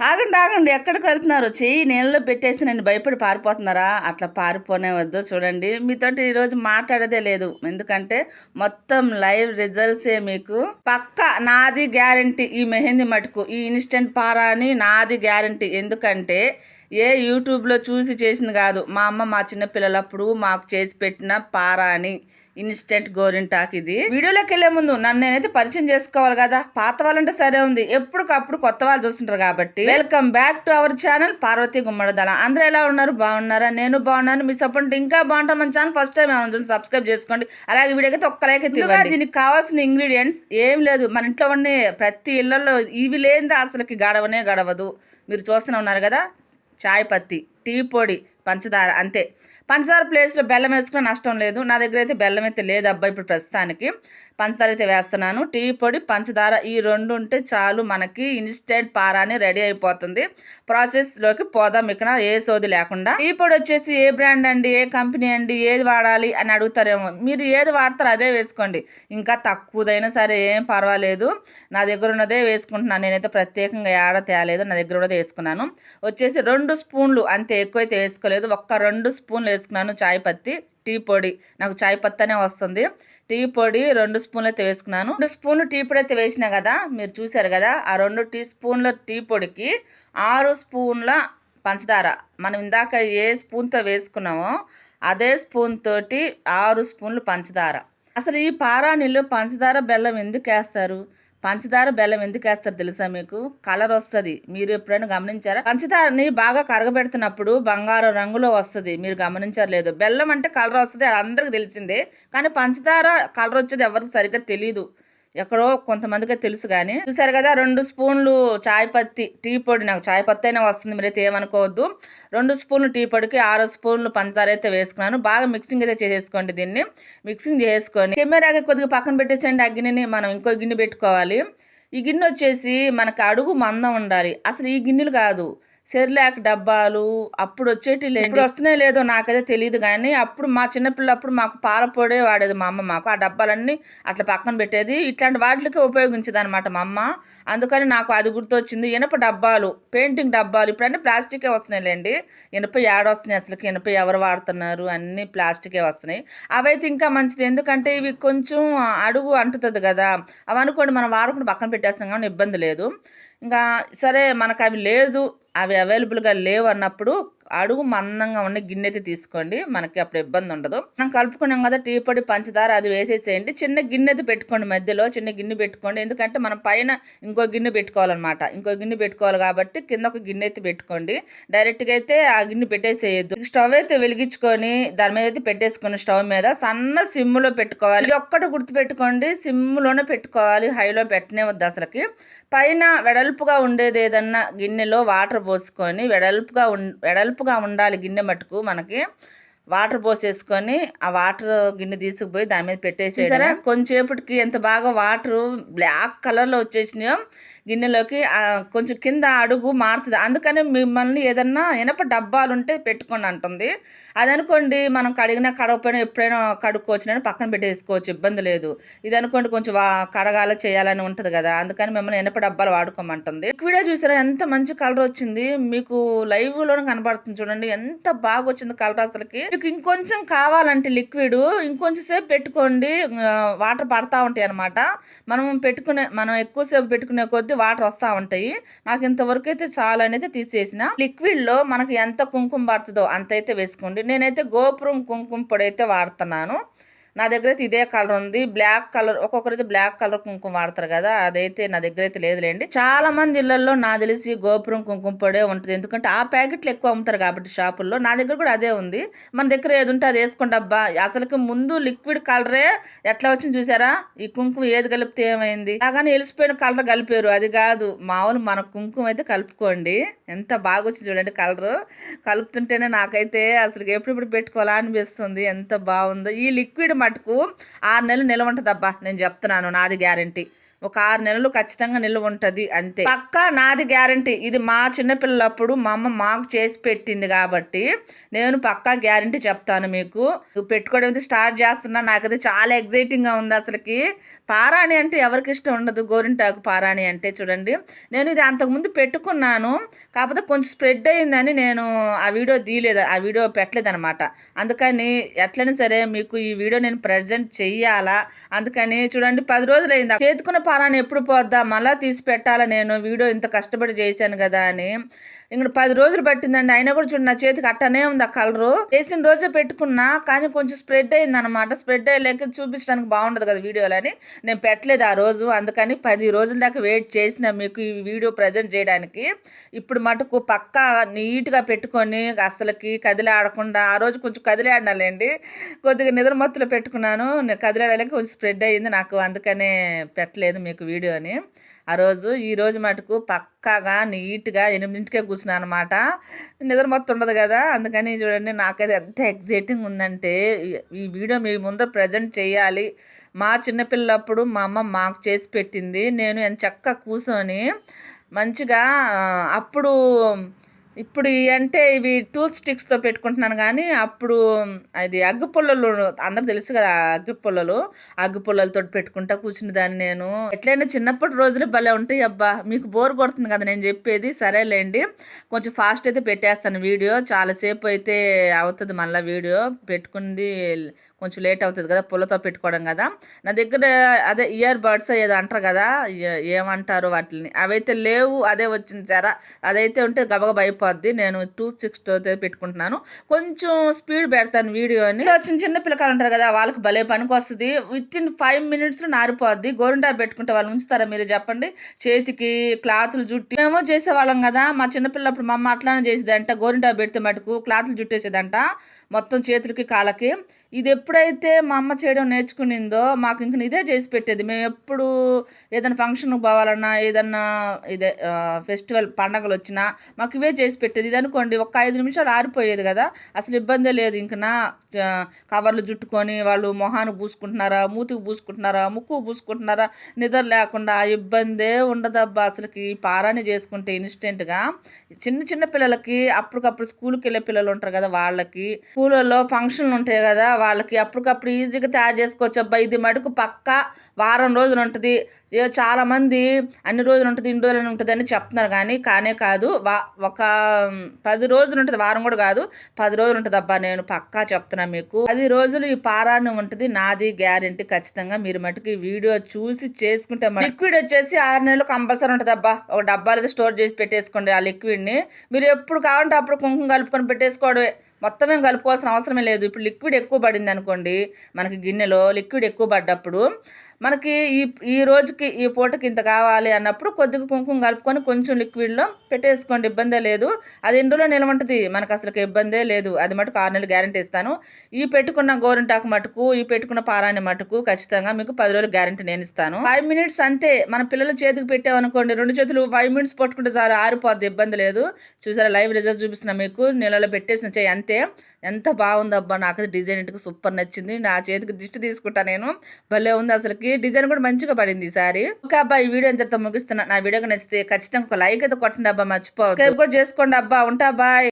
ఆగండి ఆగండి. ఎక్కడికి వెళ్తున్నారు? చెయ్యి నీళ్ళలో పెట్టేసి నేను భయపడి పారిపోతున్నారా? అట్లా పారిపోనే వద్దు చూడండి. మీతోటి ఈరోజు మాట్లాడేదే లేదు. ఎందుకంటే మొత్తం లైవ్ రిజల్ట్సే మీకు. పక్క నాది గ్యారంటీ ఈ మెహందీ మటుకు. ఈ ఇన్స్టెంట్ పారా అని నాది గ్యారంటీ. ఎందుకంటే ఏ యూట్యూబ్లో చూసి చేసింది కాదు. మా అమ్మ మా చిన్నపిల్లలప్పుడు మాకు చేసి పెట్టిన పారా అని ఇన్స్టెంట్ గోరింటాక్ ఇది. వీడియోలోకి వెళ్ళే ముందు నన్ను నేనైతే పరిచయం చేసుకోవాలి కదా. పాత వాళ్ళంటే సరే ఉంది. ఎప్పటికప్పుడు కొత్త వాళ్ళు చూస్తుంటారు కాబట్టి. Welcome back to our channel Parvathi Gummadadala అందరూ ఎలా ఉన్నారు? బాగున్నారా? నేను బాగున్నాను. మీ సపోర్ట్ ఇంకా బాగుంటాం మన ఛానల్ ఫస్ట్ టైం ఏమైనా చూసి సబ్స్క్రైబ్ చేసుకోండి. అలాగే వీడియోకి అయితే ఒక్క లైక్ తిరగండి దీనికి కావాల్సిన ఇంగ్రీడియంట్స్ ఏం లేదు. మన ఇంట్లో ఉండే ప్రతి ఇళ్ళలో ఇవి లేనిదే అసలుకి గడవనే గడవదు. మీరు చూస్తూనే ఉన్నారు కదా? చాయ్ పత్తి. టీ పొడి పంచదార అంతే. పంచదార ప్లేస్లో బెల్లం వేసుకున్న నష్టం లేదు. నా దగ్గర అయితే బెల్లం అయితే లేదు అబ్బాయి ఇప్పుడు ప్రస్తుతానికి. పంచదార అయితే వేస్తున్నాను. టీ పొడి పంచదార ఈ రెండు ఉంటే చాలు మనకి ఇన్స్టెంట్ పారాని రెడీ అయిపోతుంది. ప్రాసెస్లోకి పోదాం. ఇక్కడ ఏ సోది లేకుండా. టీ పొడి వచ్చేసి ఏ బ్రాండ్ అండి? ఏ కంపెనీ అండి? ఏది వాడాలి? అని అడుగుతారేమో. మీరు ఏది వాడతారో అదే వేసుకోండి. ఇంకా తక్కువదైనా సరే ఏం పర్వాలేదు. నా దగ్గర ఉన్నదే వేసుకుంటున్నాను. నేనైతే ప్రత్యేకంగా ఏడ తేలేదు. నా దగ్గర ఉన్నదే వేసుకున్నాను. వచ్చేసి రెండు స్పూన్లు అంతే. ఎక్కువైతే వేసుకోలేదు. ఒక్క రెండు స్పూన్లు వేసుకున్నాను చాయ్ పత్తి. టీ పొడి. నాకు చాయ్ పత్తి అనే వస్తుంది. టీ పొడి రెండు స్పూన్లు అయితే వేసుకున్నాను. రెండు స్పూన్లు టీ పొడి అయితే వేసినా కదా మీరు చూసారు కదా ఆ రెండు టీ స్పూన్ల టీ పొడికి ఆరు స్పూన్ల పంచదార. మనం ఇందాక ఏ స్పూన్తో వేసుకున్నామో అదే స్పూన్ తోటి ఆరు స్పూన్లు పంచదార. అసలు ఈ పారా నీళ్ళు పంచదార బెల్లం ఎందుకు వేస్తారు? పంచదార బెల్లం ఎందుకు వేస్తారు తెలుసా మీకు? కలర్ వస్తుంది. మీరు ఎప్పుడైనా గమనించారా? పంచదారని బాగా కరగబెడుతున్నప్పుడు బంగారం రంగులో వస్తుంది. మీరు గమనించారు లేదు? బెల్లం అంటే కలర్ వస్తుంది అది అందరికి తెలిసిందే. కానీ పంచదార కలర్ వచ్చేది ఎవరికి సరిగ్గా తెలియదు ఎక్కడో కొంతమందికి తెలుసు కానీ చూసారు కదా రెండు స్పూన్లు చాయ్ పత్తి టీ పొడి నాకు చాయ్ పత్తి అయినా వస్తుంది మీరైతే ఏమనుకోవద్దు. రెండు స్పూన్లు టీ పొడికి ఆరు స్పూన్లు పంచదార అయితే వేసుకున్నాను. బాగా మిక్సింగ్ అయితే చేసేసుకోండి దీన్ని. మిక్సింగ్ చేసుకొని కెమెరాకి కొద్దిగా పక్కన పెట్టేసేయండి ఆ గిన్నెని. మనం ఇంకో గిన్నె పెట్టుకోవాలి. ఈ గిన్నె వచ్చేసి మనకు అడుగు మందం ఉండాలి. అసలు ఈ గిన్నెలు కాదు. సెర్లాక్ డబ్బాలు అప్పుడు వచ్చేటి లేదు ఇప్పుడు వస్తున్నాయి లేదో నాకైతే తెలియదు కానీ అప్పుడు మా చిన్నపిల్లప్పుడు మాకు పాల పొడే వాడేది మా అమ్మ మాకు. ఆ డబ్బాలన్నీ అట్లా పక్కన పెట్టేది. ఇట్లాంటి వాటికి ఉపయోగించేది అనమాట మా అమ్మ. అందుకని నాకు అది గుర్తొచ్చింది. ఇనప డబ్బాలు పెయింటింగ్ డబ్బాలు ఇప్పుడన్నీ ప్లాస్టికే వస్తున్నాయిలేండి ఇనప వస్తున్నాయి అసలు ఇనప ఎవరు వాడుతున్నారు? అన్నీ ప్లాస్టికే వస్తున్నాయి. అవైతే ఇంకా మంచిది. ఎందుకంటే ఇవి కొంచెం అడుగు అంటుతుంది కదా. అవి అనుకోండి మనం వాడకుండా పక్కన పెట్టేస్తాం కానీ ఇబ్బంది లేదు. ఇంకా సరే మనకు అవి లేదు. అవి అవైలబుల్గా లేవు అన్నప్పుడు అడుగు మందంగా ఉండే గిన్నె అయితే తీసుకోండి. మనకి అప్పుడు ఇబ్బంది ఉండదు. మనం కలుపుకున్నాం కదా టీ పొడి పంచదార అది వేసేసేయండి. చిన్న గిన్నె అయితే పెట్టుకోండి మధ్యలో చిన్న గిన్నె పెట్టుకోండి. ఎందుకంటే మనం పైన ఇంకో గిన్నె పెట్టుకోవాలన్నమాట. ఇంకో గిన్నె పెట్టుకోవాలి కాబట్టి కింద ఒక గిన్నె అయితే పెట్టుకోండి. డైరెక్ట్గా అయితే ఆ గిన్నె పెట్టేసేయద్దు. స్టవ్ అయితే వెలిగించుకొని దాని మీద అయితే పెట్టేసుకొని స్టవ్ మీద సన్న సిమ్లో పెట్టుకోవాలి. ఇది ఒక్కటి గుర్తుపెట్టుకోండి. సిమ్లోనే పెట్టుకోవాలి. హైలో పెట్టనే వద్దు అసలుకి. పైన వెడల్పుగా ఉండేది ఏదన్నా గిన్నెలో వాటర్ పోసుకొని వెడల్పుగా వెడల్పుగా ఉండాలి గిన్నె మటుకు మనకి. వాటర్ పోసేసుకొని ఆ వాటర్ గిన్నె తీసుకుపోయి దాని మీద పెట్టేసేసారా కొంచెంసేపటికి ఎంత బాగా వాటర్ బ్లాక్ కలర్లో వచ్చేసినాయో గిన్నెలోకి కొంచెం కింద అడుగు మారుతుంది. అందుకని మిమ్మల్ని ఏదన్నా ఇనప డబ్బాలు ఉంటే పెట్టుకోండి అంటుంది. అది అనుకోండి మనం కడిగినా కడగపోయినా ఎప్పుడైనా కడుక్కోవచ్చు పక్కన పెట్టేసుకోవచ్చు ఇబ్బంది లేదు. ఇది అనుకోండి కొంచెం కడగాల చేయాలని ఉంటుంది కదా. అందుకని మిమ్మల్ని ఇనప డబ్బాలు వాడుకోమంటుంది. వీడియో చూసారా? ఎంత మంచి కలర్ వచ్చింది. మీకు లైవ్లోనే కనబడుతుంది చూడండి. ఎంత బాగా వచ్చింది కలర్ అసలుకి. మీకు ఇంకొంచెం కావాలంటే లిక్విడ్ ఇంకొంచెం సేపు పెట్టుకోండి వాటర్ పడతా ఉంటాయి అనమాట మనం పెట్టుకునే మనం ఎక్కువసేపు పెట్టుకునే కొద్దీ వాటర్ వస్తూ ఉంటాయి. నాకు ఇంతవరకు అయితే చాలా అనేది తీసేసిన. లిక్విడ్లో మనకి ఎంత కుంకుమ పడుతుందో అంత అయితే వేసుకోండి. నేనైతే గోపురం కుంకుమ పొడి అయితే వాడుతున్నాను. నా దగ్గర అయితే ఇదే కలర్ ఉంది. బ్లాక్ కలర్ ఒక్కొక్కరైతే బ్లాక్ కలర్ కుంకుమ వాడతారు కదా అదైతే నా దగ్గర అయితే లేదులేండి. చాలా మంది ఇళ్ళలో నా తెలిసి గోపురం కుంకుమ పొడే ఉంటుంది. ఎందుకంటే ఆ ప్యాకెట్లు ఎక్కువ అమ్ముతారు కాబట్టి షాపుల్లో. నా దగ్గర కూడా అదే ఉంది. మన దగ్గర ఏది ఉంటే అది వేసుకోండి అబ్బా. అసలుకి ముందు లిక్విడ్ కలరే ఎట్లా వచ్చింది చూసారా? ఈ కుంకుమ ఏది కలిపితే ఏమైంది? అలాగని వెలిసిపోయిన కలర్ కలిపారు. అది కాదు మామూలు మన కుంకుమ అయితే కలుపుకోండి. ఎంత బాగా వచ్చింది చూడండి కలర్. కలుపుతుంటేనే నాకైతే అసలు ఎప్పుడెప్పుడు పెట్టుకోవాలా అనిపిస్తుంది. ఎంత బాగుందో. ఈ లిక్విడ్ మటుకు ఆరు నెలలు నిలవ ఉంటుందబ్బా నేను చెప్తున్నాను నాది గ్యారంటీ. ఒక ఆరు నెలలు ఖచ్చితంగా నిల్వ ఉంటుంది అంతే. పక్కా నాది గ్యారంటీ. ఇది మా చిన్నపిల్లలప్పుడు మా అమ్మ మాకు చేసి పెట్టింది కాబట్టి నేను పక్కా గ్యారంటీ చెప్తాను మీకు. నువ్వు పెట్టుకోవడం అయితే స్టార్ట్ చేస్తున్నా నాకైతే చాలా ఎగ్జైటింగ్గా ఉంది అసలుకి. పారాణి అంటే ఎవరికి ఇష్టం ఉండదు? గోరింటాకు పారాణి అంటే చూడండి. నేను ఇది అంతకుముందు పెట్టుకున్నాను కాకపోతే కొంచెం స్ప్రెడ్ అయిందని నేను ఆ వీడియో తీయలేదు ఆ వీడియో పెట్టలేదు అనమాట అందుకని ఎట్లయినా సరే మీకు ఈ వీడియో నేను ప్రజెంట్ చెయ్యాలా? అందుకని చూడండి పది రోజులు అయింది చేతుకున్న పాలన ఎప్పుడు పోద్దా? మళ్ళీ తీసి పెట్టాలా నేను? వీడియో ఇంత కష్టపడి చేశాను కదా అని. ఇంక పది రోజులు పట్టిందండి. అయినా కూడా చూడండి నా చేతికి అట్టనే ఉంది ఆ కలరు వేసిన రోజే పెట్టుకున్నా కానీ కొంచెం స్ప్రెడ్ అయింది అనమాట స్ప్రెడ్ అయ్యలేక చూపించడానికి బాగుండదు కదా వీడియోలు అని నేను పెట్టలేదు ఆ రోజు. అందుకని పది రోజుల దాకా వెయిట్ చేసిన మీకు ఈ వీడియో ప్రజెంట్ చేయడానికి. ఇప్పుడు మటుకు పక్కా నీట్గా పెట్టుకొని అసలుకి కదిలాడకుండా ఆ రోజు కొంచెం కదిలాడినాలేండి. కొద్దిగా నిద్రమత్తులో పెట్టుకున్నాను. నేను కదిలాడలేక కొంచెం స్ప్రెడ్ అయ్యింది నాకు. అందుకనే పెట్టలేదు మీకు వీడియోని ఆ రోజు ఈ రోజు మటుకు పక్కాగా నీట్గా ఎనిమిదింటికే కూర్చున్నాను అనమాట నిద్ర మొత్తం ఉండదు కదా. అందుకని చూడండి నాకైతే ఎంత ఎగ్జైటింగ్ ఉందంటే ఈ- వీడియో మీ ముందర ప్రజెంట్ చేయాలి. మా చిన్నపిల్లప్పుడు మా అమ్మ మాకు చేసి పెట్టింది. నేను ఎంత చక్కగా కూర్చొని మంచిగా అప్పుడు ఇప్పుడు అంటే ఇవి టూత్ స్టిక్స్తో పెట్టుకుంటున్నాను కానీ అప్పుడు అది అగ్గి పుల్లలు అందరికి తెలుసు కదా అగ్గి పుల్లలు అగ్గి పుల్లలతో పెట్టుకుంటా కూర్చుని దాన్ని నేను. ఎట్లయినా చిన్నప్పటి రోజులు భలే ఉంటాయి అబ్బా. మీకు బోర్ కొడుతుంది కదా నేను చెప్పేది. సరేలేండి. కొంచెం ఫాస్ట్ అయితే పెట్టేస్తాను వీడియో. చాలాసేపు అయితే అవుతుంది మళ్ళీ వీడియో. పెట్టుకుంది కొంచెం లేట్ అవుతుంది కదా పుల్లతో పెట్టుకోవడం కదా. నా దగ్గర అదే ఇయర్ బడ్స్ ఏదో అంటారు కదా ఏమంటారు వాటిని? అవైతే లేవు అదే వచ్చింది సరే అదైతే ఉంటే గబగబా అయిపోద్ది. నేను టూ సిక్స్తో పెట్టుకుంటున్నాను. కొంచెం స్పీడ్ పెడతాను వీడియోని చిన్న చిన్న పిల్లకాయలు ఉంటారు కదా వాళ్ళకి భలే పనికి వస్తుంది. విత్ ఇన్ ఫైవ్ మినిట్స్లో నారిపోద్ది. గోరింటా పెట్టుకుంటే వాళ్ళు ఉంచుతారా మీరు చెప్పండి. చేతికి క్లాతులు జుట్టి. మేము చేసేవాళ్ళం కదా మా చిన్నపిల్లప్పుడు మా అమ్మ అట్లానే చేసేది గోరింటా పెడితే మటుకు క్లాతులు జుట్టేసేదంట మొత్తం చేతులకి కాళ్ళకి. ఇది ఎప్పుడైతే మా అమ్మ చేయడం నేర్చుకునిందో మాకు ఇంక ఇదే చేసి పెట్టేది. మేము ఎప్పుడు ఏదైనా ఫంక్షన్కి పోవాలన్నా ఏదన్నా ఇదే ఫెస్టివల్ పండగలు వచ్చినా మాకు ఇవే చేసి పెట్టేది. ఇది అనుకోండి ఒక ఐదు నిమిషాలు ఆరిపోయేది కదా. అసలు ఇబ్బందే లేదు ఇంక నా కవర్లు జుట్టుకొని వాళ్ళు మొహానికి పూసుకుంటున్నారా మూతికి పూసుకుంటున్నారా ముక్కు పూసుకుంటున్నారా నిద్ర లేకుండా ఆ ఇబ్బందే ఉండదబ్బా. అసలుకి పారాన్ని చేసుకుంటే ఇన్స్టెంట్గా చిన్న చిన్న పిల్లలకి అప్పటికప్పుడు స్కూల్కి వెళ్ళే పిల్లలు ఉంటారు కదా వాళ్ళకి. స్కూళ్ళలో ఫంక్షన్లు ఉంటాయి కదా వాళ్ళకి అప్పటికప్పుడు ఈజీగా తయారు చేసుకోవచ్చు. అబ్బా ఇది మటుకు పక్కా వారం రోజులు ఉంటుంది. చాలామంది అన్ని రోజులు ఉంటుంది ఇన్ని రోజులు ఉంటుంది అని చెప్తున్నారు కానీ కానే కాదు. వా ఒక పది రోజులు ఉంటుంది వారం కూడా కాదు. పది రోజులు ఉంటుంది అబ్బా నేను పక్కా చెప్తున్నా మీకు. పది రోజులు ఈ పారాన్ని ఉంటుంది నాది గ్యారెంటీ ఖచ్చితంగా. మీరు మటుకు ఈ వీడియో చూసి చేసుకుంటే లిక్విడ్ వచ్చేసి ఆరు నెలలు కంపల్సరీ ఉంటుంది అబ్బా. ఒక డబ్బాలు అయితే స్టోర్ చేసి పెట్టేసుకోండి ఆ లిక్విడ్ని. మీరు ఎప్పుడు కావాలంటే అప్పుడు కుంకుమ కలుపుకొని పెట్టేసుకోవడమే. మొత్తం ఏం కలుపుకోవాల్సిన అవసరమే లేదు. ఇప్పుడు లిక్విడ్ ఎక్కువ పడింది అనుకోండి మనకి గిన్నెలో లిక్విడ్ ఎక్కువ పడ్డప్పుడు మనకి ఈ ఈ రోజుకి ఈ పూటకి ఇంత కావాలి అన్నప్పుడు కొద్దిగా కుంకుమ కలుపుకొని కొంచెం లిక్విడ్లో పెట్టేసుకోండి ఇబ్బందే లేదు. అది ఎండులో నిలవ మనకు అసలు ఇబ్బందే లేదు. అది మటుకు ఆరు నెలలు గ్యారంటీ ఇస్తాను. ఈ పెట్టుకున్న గోరింటాకు మటుకు ఈ పెట్టుకున్న పారాన్ని మటుకు ఖచ్చితంగా మీకు పది రోజులు గ్యారంటీ నేను ఇస్తాను. ఫైవ్ మినిట్స్ అంతే. మన పిల్లల చేతికి పెట్టామనుకోండి రెండు చేతులు ఫైవ్ మినిట్స్ పట్టుకుంటే సార్ ఆరిపోద్ది ఇబ్బంది లేదు. చూసారా లైవ్ రిజల్ట్ చూపిస్తున్నా మీకు. నెలలో పెట్టేసిన చేయి అంతే. ఎంత బాగుందబ్బా నాకు డిజైన్ ఇంటికి సూపర్ నచ్చింది. నా చేతికి దిష్టి తీసుకుంటా నేను. భలే ఉంది అసలుకి. డిజైన్ కూడా మంచిగా పడింది ఈసారి ఓకే అబ్బా ఈ వీడియో ఎంతతో ముగిస్తున్నా. నా వీడియోకి నచ్చితే ఖచ్చితంగా ఒక లైక్ అయితే కొట్టండి అబ్బా మర్చిపో కూడా చేసుకోండి అబ్బా. ఉంటా బాయ్.